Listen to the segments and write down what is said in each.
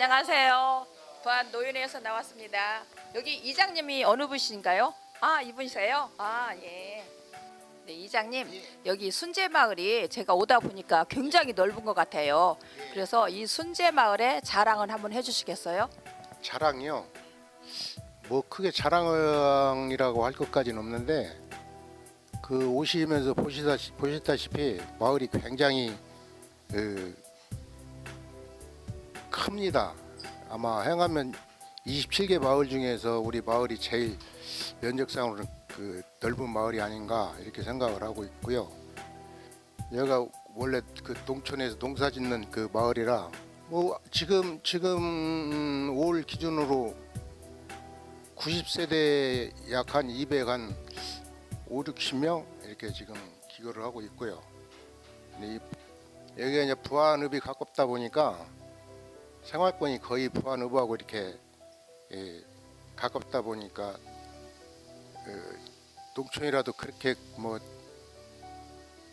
안녕하세요. 부안 노인회에서 나왔습니다. 여기 이장님이 어느 분이신가요? 아 이분이세요? 아 예. 네 이장님 여기 순재 마을이 제가 오다 보니까 굉장히 넓은 것 같아요. 그래서 이 순재 마을의 자랑을 한번 해주시겠어요? 자랑이요. 뭐 크게 자랑이라고 할 것까지는 없는데 그 오시면서 보시다시, 보시다시피 마을이 굉장히 그 큽니다. 아마 행하면 27개 마을 중에서 우리 마을이 제일 면적상으로는 그 넓은 마을이 아닌가 이렇게 생각을 하고 있고요. 여기가 원래 그 농촌에서 농사 짓는 그 마을이라 뭐 지금 지금 올 기준으로 90세대 약 한 200 한 5, 60명 이렇게 지금 기거를 하고 있고요. 여기가 이제 부안읍이 가깝다 보니까 생활권이 거의 부안읍하고 이렇게 예, 가깝다 보니까 그 농촌이라도 그렇게 뭐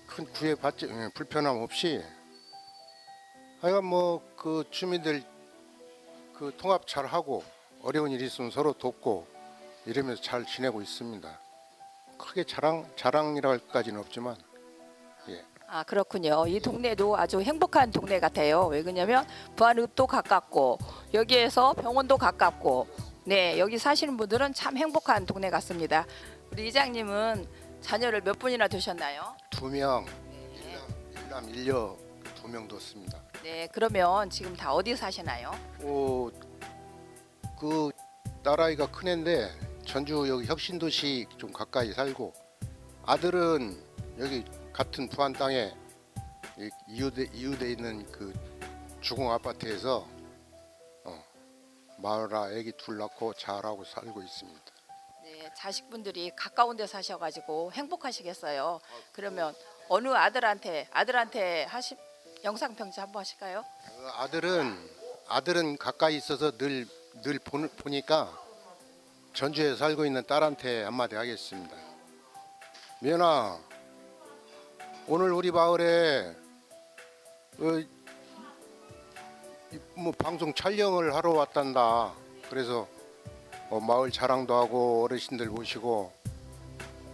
큰 구애 받지 예, 불편함 없이 하여간 뭐 그 주민들 그 통합 잘 하고 어려운 일 있으면 서로 돕고 이러면서 잘 지내고 있습니다. 크게 자랑 자랑이랄까지는 없지만 아 그렇군요. 이 동네도 아주 행복한 동네 같아요. 왜 그러냐면 부안읍도 가깝고 여기에서 병원도 가깝고 네 여기 사시는 분들은 참 행복한 동네 같습니다. 우리 이장님은 자녀를 몇 분이나 두셨나요? 두 명 네. 일남 일녀 두 명 뒀습니다. 네 그러면 지금 다 어디 사시나요? 어, 그 딸아이가 큰 애인데 전주 여기 혁신도시 좀 가까이 살고 아들은 여기 같은 부안 땅에 이- 이웃에 이웃에 있는 그 주공 아파트에서 어, 마을아 애기 둘 낳고 잘하고 살고 있습니다. 네 자식분들이 가까운 데 사셔가지고 행복하시겠어요. 그러면 어느 아들한테 아들한테 하시 영상 편지 한번 하실까요? 그 아들은 아들은 가까이 있어서 늘 늘 보니까 전주에 살고 있는 딸한테 한마디 하겠습니다. 미연아, 오늘 우리 마을에 어, 이- 뭐 방송 촬영을 하러 왔단다. 그래서 어, 마을 자랑도 하고 어르신들 모시고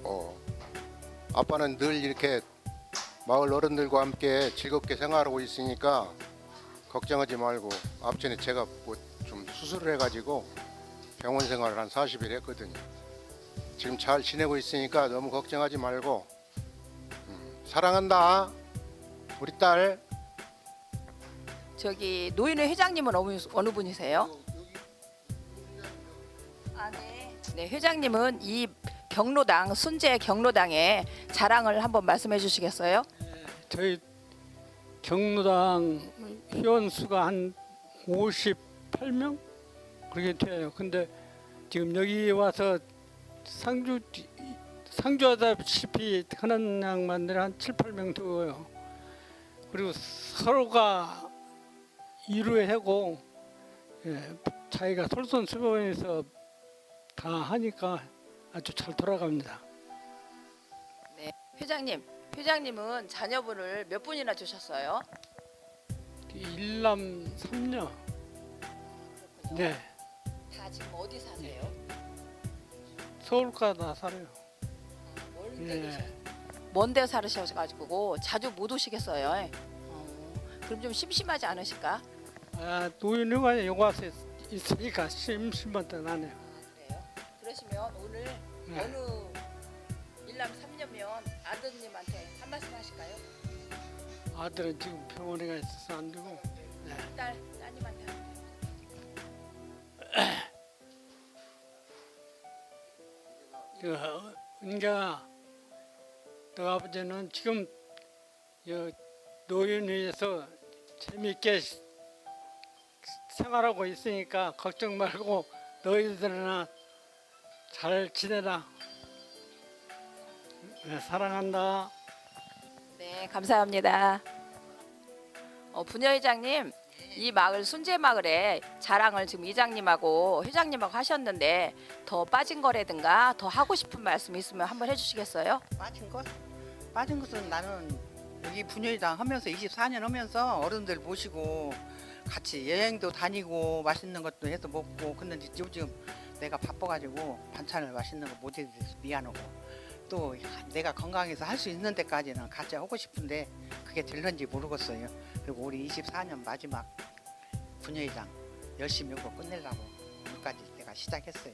어, 아빠는 늘 이렇게 마을 어른들과 함께 즐겁게 생활하고 있으니까 걱정하지 말고 앞전에 제가 뭐 좀 수술을 해가지고 병원 생활을 한 40일 했거든요. 지금 잘 지내고 있으니까 너무 걱정하지 말고 음, 사랑한다 우리 딸. 저기 노인회 회장님은 어느, 어느 분이세요? 아 네. 네 회장님은 이 경로당 순재 경로당의 자랑을 한번 말씀해 주시겠어요? 저희 경로당 회원 수가 한 58명 그렇게 돼요. 근데 지금 여기 와서 상주 상주하다시피 하는 양반들 한 7, 8명 되고요. 그리고 서로가 이루하고 예, 자기가 솔선수범해서 다 하니까 아주 잘 돌아갑니다. 네 회장님 회장님은 자녀분을 몇 분이나 두셨어요? 일남 삼녀. 그렇군요. 네. 다 지금 어디 사세요? 서울가 다 살아요. 예. 계셔. 먼데 살으셔가지고 자주 못 오시겠어요? 어, 그럼 좀 심심하지 않으실까? 아 노인회관에 여기 와서 있으니까 심심한데 나네요. 아 그래요? 그러시면 오늘 네. 어느 일남 삼녀면 아드님한테 한 말씀 하실까요? 아들은 지금 병원에 가 있어서 안 되고. 네. 딸 따님한테 하세요. 그 은경아, 너 아버지는 지금 재밌게 시- 생활하고 있으니까 걱정 말고 너희들이나 잘 지내라. 네, 사랑한다. 네, 감사합니다. 어, 부녀회장님, 이 마을 순재 마을에 자랑을 지금 이장님하고 회장님하고 하셨는데 더 빠진 거라든가 더 하고 싶은 말씀 있으면 한번 해주시겠어요? 빠진 것? 빠진 것은 나는 여기 분여회장 하면서 24년 하면서 어른들 모시고 같이 여행도 다니고 맛있는 것도 해서 먹고 근데 요즘 내가 바빠가지고 반찬을 맛있는 거 못 해드려서 미안하고 또 내가 건강해서 할 수 있는 데까지는 같이 하고 싶은데 그게 될런지 모르겠어요. 그리고 올해 24년 마지막 분여회장 열심히 하고 끝내려고 오늘까지 내가 시작했어요.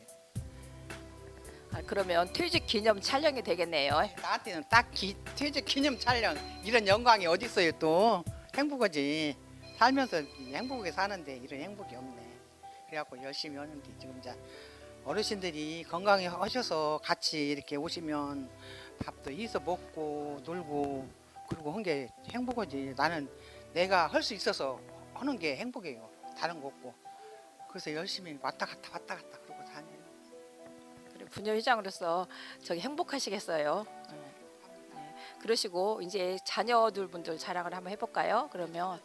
아, 그러면 퇴직 기념 촬영이 되겠네요. 나한테는 딱 기, 퇴직 기념 촬영 이런 영광이 어디 있어요 또 행복하지 살면서 행복하게 사는데 이런 행복이 없네 그래갖고 열심히 하는데 지금 이제 어르신들이 건강히 하셔서 같이 이렇게 오시면 밥도 해서 먹고 놀고 그리고 한 게 행복하지 나는 내가 할 수 있어서 하는 게 행복해요 다른 거 없고 그래서 열심히 왔다 갔다 왔다 갔다 그러고 다녀요 그리고 부녀회장으로서 저기 행복하시겠어요. 네. 그러시고 이제 자녀들 분들 자랑을 한번 해볼까요? 그러면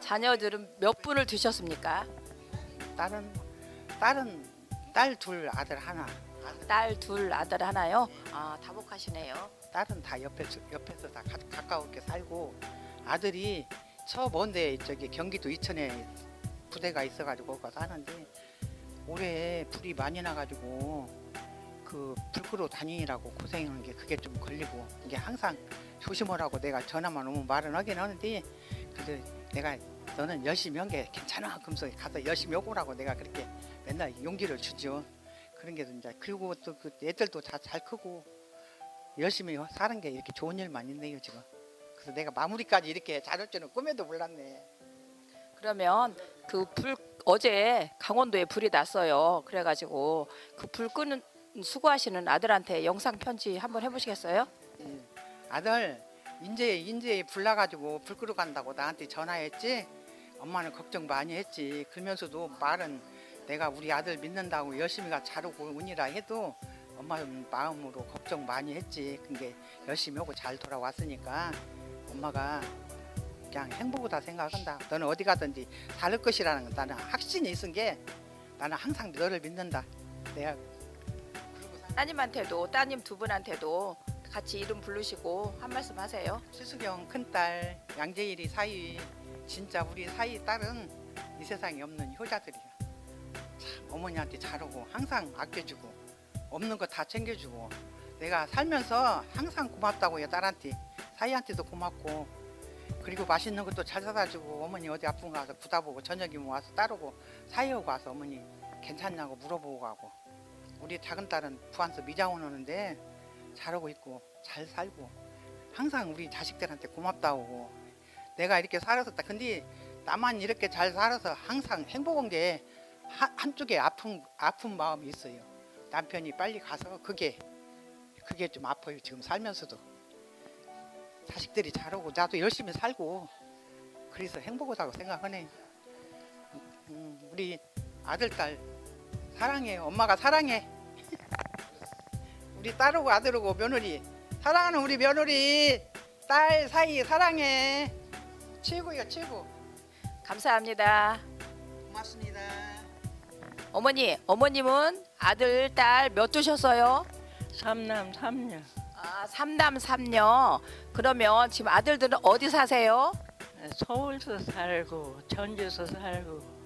자녀들은 몇 분을 두셨습니까? 딸은 딸은 딸 둘 아들 하나 딸둘 아들 하나요. 아 다복하시네요. 딸은 다 옆에서 옆에서 다 가, 가까우게 살고 아들이 저 먼데 저기 경기도 이천에 부대가 있어가지고 거기 사는데 올해 불이 많이 나가지고 그 불 끄러 다니라고 고생하는 게 그게 좀 걸리고 이게 항상 조심하라고 내가 전화만 오면 말은 하긴 하는데 그래도 내가 너는 열심히 한 게 괜찮아 그러면서 가서 열심히 오라고 내가 그렇게 맨날 용기를 주죠 그런 게 이제 그리고 또 그 애들도 다 잘 크고 열심히 사는 게 이렇게 좋은 일만 있네요 지금. 그래서 내가 마무리까지 이렇게 잘할 줄은 꿈에도 몰랐네. 그러면 그 불 어제 강원도에 불이 났어요. 그래가지고 그 불 끄는 수고하시는 아들한테 영상 편지 한번 해보시겠어요? 예. 아들 인제 인제 불나가지고 불 끄러 간다고 나한테 전화했지. 엄마는 걱정 많이 했지. 그러면서도 말은 내가 우리 아들 믿는다고 열심히가 잘하고 운이라 해도 엄마 마음으로 걱정 많이 했지. 근데 열심히 하고 잘 돌아왔으니까 엄마가 그냥 행복하다 생각한다. 너는 어디 가든지 다를 것이라는 건 나는 확신이 있은 게 나는 항상 너를 믿는다. 내가 따님한테도 따님 두 분한테도 같이 이름 부르시고 한 말씀 하세요. 최수경 큰딸 양재일이 사위 진짜 우리 사위 딸은 이 세상에 없는 효자들이야 참 어머니한테 잘하고 항상 아껴주고 없는 거 다 챙겨주고 내가 살면서 항상 고맙다고 요 딸한테. 사위한테도 고맙고. 그리고 맛있는 것도 잘 사다 주고 어머니 어디 아픈 거 가서 부다 보고 저녁이면 와서 따르고 사위하고 와서 어머니 괜찮냐고 물어보고 가고. 우리 작은 딸은 부안서 미장원 오는데 잘하고 있고 잘 살고 항상 우리 자식들한테 고맙다고. 내가 이렇게 살았었다. 근데 나만 이렇게 잘 살아서 항상 행복한 게 한, 한쪽에 아픈 아픈 마음이 있어요. 남편이 빨리 가서 그게 그게 좀 아파요. 지금 살면서도 자식들이 잘하고 나도 열심히 살고 그래서 행복하다고 생각하네. 음, 우리 아들 딸 사랑해. 엄마가 사랑해. 우리 딸하고 아들하고 며느리 사랑하는 우리 며느리 딸 사이 사랑해 최고야 최고 감사합니다. 고맙습니다 어머니, 어머님은 아들, 딸 몇 두셨어요? 삼남 삼녀 아, 삼남 삼녀. 그러면 지금 아들들은 어디 사세요? 서울서 살고 전주서 살고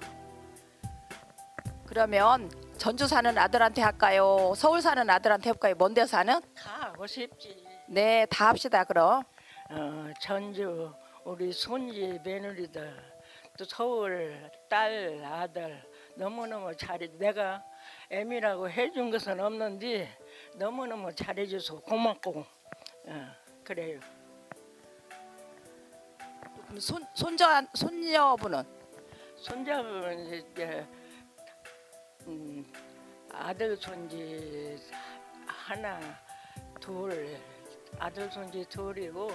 그러면 전주 사는 아들한테 할까요? 서울 사는 아들한테 할까요? 먼데 사는? 다 하고 싶지. 네, 다 합시다. 그럼. 어, 전주 우리 손지 며느리들 또 서울 딸 아들 너무너무 잘해 내가 애미라고 해준 것은 없는데 너무너무 잘해줘서 고맙고 어, 그래요. 그럼 손 손자 손녀분은 손자분 이제 음, 아들 손지 하나 둘 아들 손지 둘이고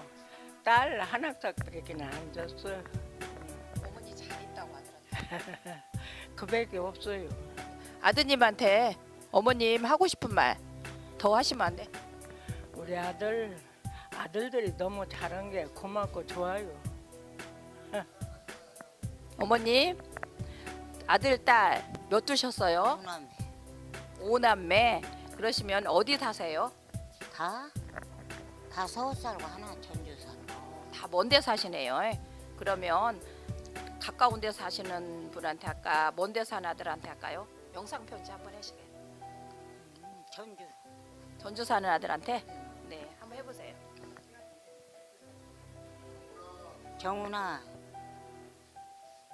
딸 하나씩밖에 안 줬어. 어머니 잘 있다고 하더라고요. 그밖에 없어요. 아드님한테 어머님 하고 싶은 말 더 하시면 안 돼? 우리 아들 아들들이 너무 잘한 게 고맙고 좋아요. 어머님 아들 딸 몇 두셨어요? 오남매 오남매 그러시면 어디 사세요? 다? 다 서울 살고 하나 전주 살고 다 먼데 사시네요. 그러면 가까운 데 사시는 분한테 할까? 먼 데 사는 아들한테 할까요? 영상 편지 한번 해시게. 전주 전주 사는 아들한테? 네, 한번 해보세요. 정훈아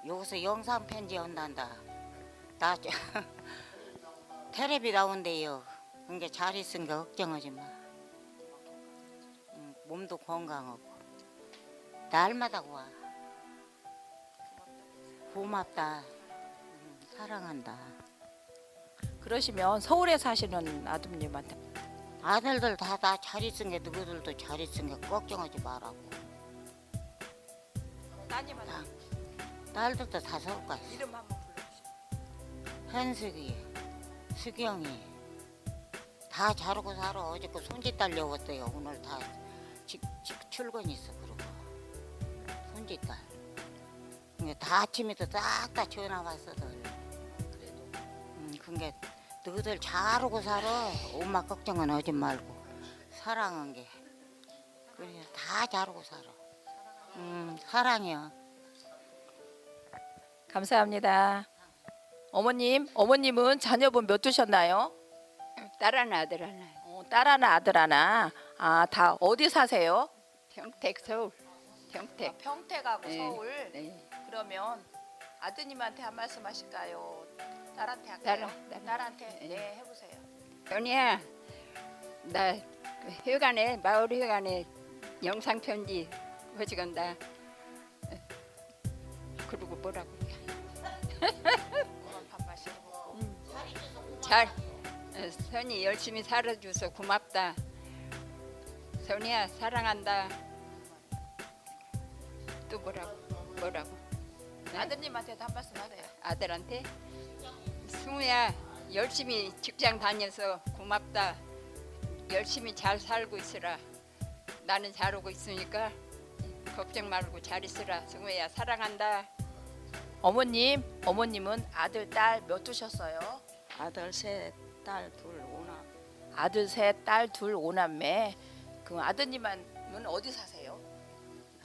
여기서 영상 편지 온단다. 나 저- 테레비 나온대요. 그러니까 잘 있으니까 걱정하지 마. 응, 몸도 건강하고 날마다 와. 고맙다. 응, 사랑한다. 그러시면 서울에 사시는 아드님한테 아들들 다 다 잘 있으니까 너희들도 잘 있으니까 걱정하지 말라고. 따님한테 딸들도 다 서울 갔어. 이름 한번 불러주세요. 현숙이, 수경이 다 자르고 살아. 어저께 손짓딸 여웠어요. 오늘 다 직, 직 출근 있어 그러고 손짓딸. 다 아침에도 싹다 전화 왔어들. 음, 그러니까 너희들 잘하고 살아. 엄마 걱정은 하지 말고 사랑한 게. 그래 다 잘하고 살아. 음 사랑이야. 감사합니다. 어머님, 어머님은 자녀분 몇 두셨나요? 딸 하나 아들 하나 어, 딸 하나 아들 하나. 아, 다 어디 사세요? 평택 서울 평택 평택하고 네. 서울. 네. 그러면 아드님한테 한 말씀 하실까요? 딸한테 할까요? 딸, 딸. 딸한테 네. 네, 해보세요. 현이야 나그 회관에 마을 회관에 영상 편지 어지간다 그러고 뭐라고 오늘 밥 마시고. 잘 어, 선이 열심히 살아줘서 고맙다 선이야 사랑한다 또 뭐라고 뭐라고 네? 아드님한테도 한 말씀 하세요. 아들한테 승우야 열심히 직장 다녀서 고맙다 열심히 잘 살고 있으라 나는 잘하고 있으니까 걱정 말고 잘 있으라 승우야 사랑한다 어머님, 어머님은 아들, 딸 몇 두셨어요? 아들 셋, 딸 둘, 오나. 아들 셋, 딸 둘, 오남매. 그 아드님은 어디 사세요?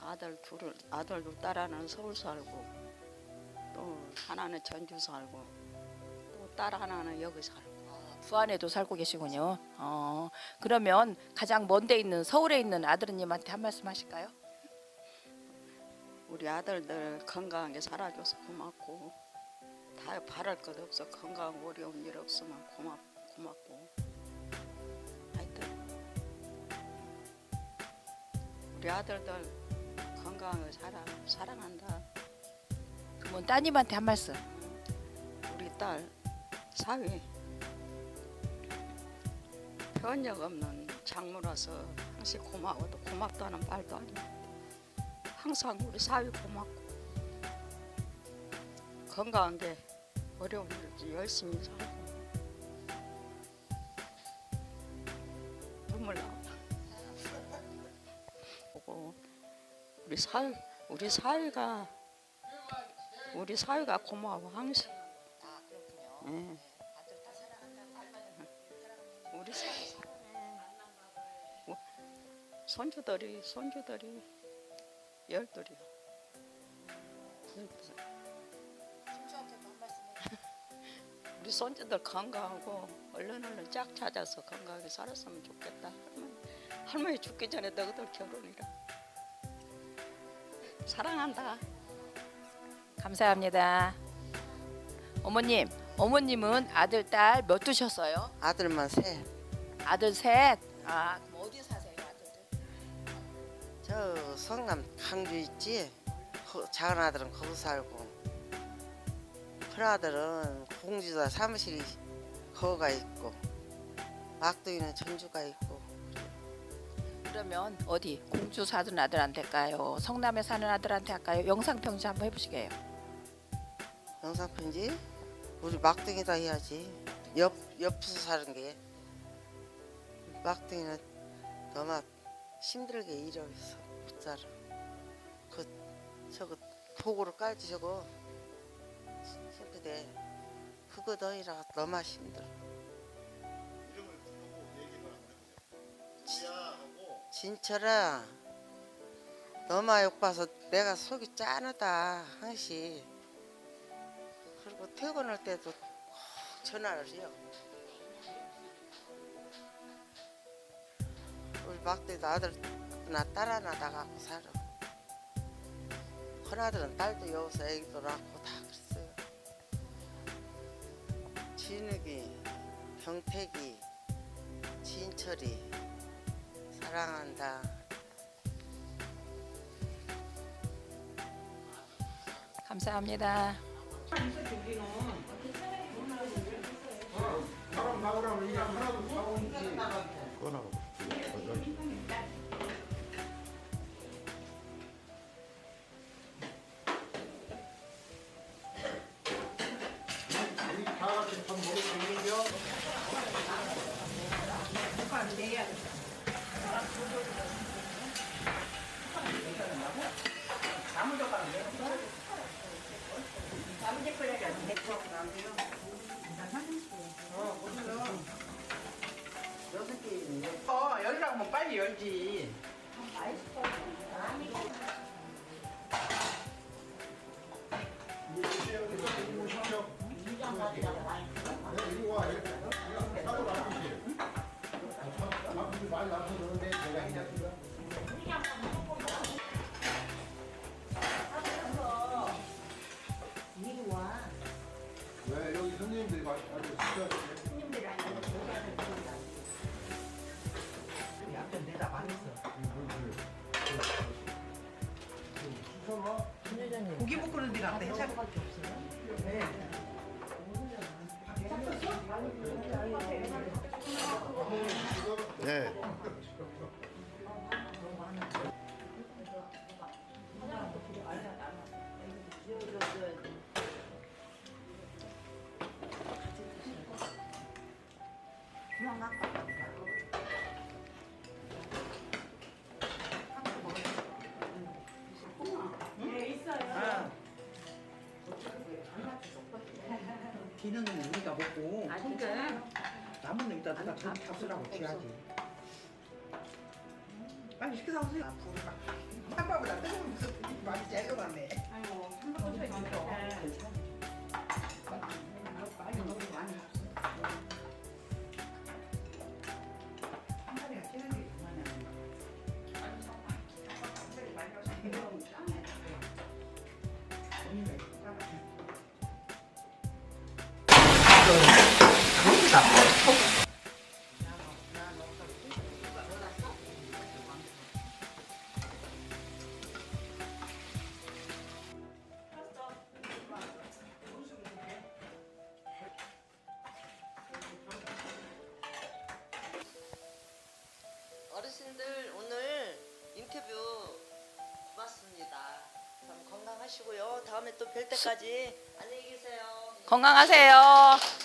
아들 둘을 아들 둘, 딸 하나는 서울 살고 또 하나는 전주 살고 또 딸 하나는 여기 살고. 부안에도 살고 계시군요. 어, 그러면 가장 먼데 있는 서울에 있는 아드님한테 한 말씀 하실까요? 우리 아들들 건강하게 살아줘서 고맙고 다 바랄 것 없어 건강 어려운 일 없으면 고맙 고맙고 하여튼 우리 아들들 건강하게 살아 사랑한다 그러면 따님한테 한 말씀. 우리 딸 사위 변력 없는 장모라서 항상 고마워도 고맙다는 말도 아니고 항상 우리 사위 고맙고 건강한 게 어려운 일이지 열심히 살고 눈물 나 보고 우리 사위 우리 사위가 우리 사위가 고마워 항상 아 사랑한다. 우리 우- 손주들이 손주들이 열둘이요. 열둘. 우리 손주들 건강하고 얼른 얼른 짝 찾아서 건강하게 살았으면 좋겠다. 할머니, 할머니 죽기 전에 너희들 결혼이라. 사랑한다. 감사합니다. 어머님, 어머님은 아들, 딸 몇 두셨어요? 아들만 세. 아들 셋. 아 그럼 어디 사세요, 아들들? 저 성남 강주 있지. 거- 작은 아들은 거기 살고. 큰 아들은 공주다 사무실이 거기가 있고. 막둥이는 전주가 있고. 그러면 어디 공주 사는 아들한테 할까요? 성남에 사는 아들한테 할까요? 영상 편지 한번 해 보시게요. 영상 편지 우리 막둥이다 해야지. 옆 옆에서 사는 게. 막둥이는 너무 힘들게 일해서 못 살아. 그 저거 도구를 깔지 저거. 싱크대 그거 너희라 너무 힘들어. 진철아 너마 욕 봐서 내가 속이 짠하다 항시 퇴근할 때도 꼭 전화를 해요. 우리 막대도 아들 나딸 하나 나가고 살아. 큰아들은 딸도 여기서 애기도 낳고 다 그랬어요. 진욱이 경택이 진철이 사랑한다. 감사합니다. 어, 열라면 빨 고기 볶는 데가 안 돼. 네. 네. 남은 놈 이따 누가 저 잡수라고 줘야지. 빨리 시켜서 오세요. 아, 부르가. 한밥보다 뜨거운 무슨 많이 잘 들어갔네. 어르신들 다음에 또 뵐 때까지 안녕히 계세요. 건강하세요.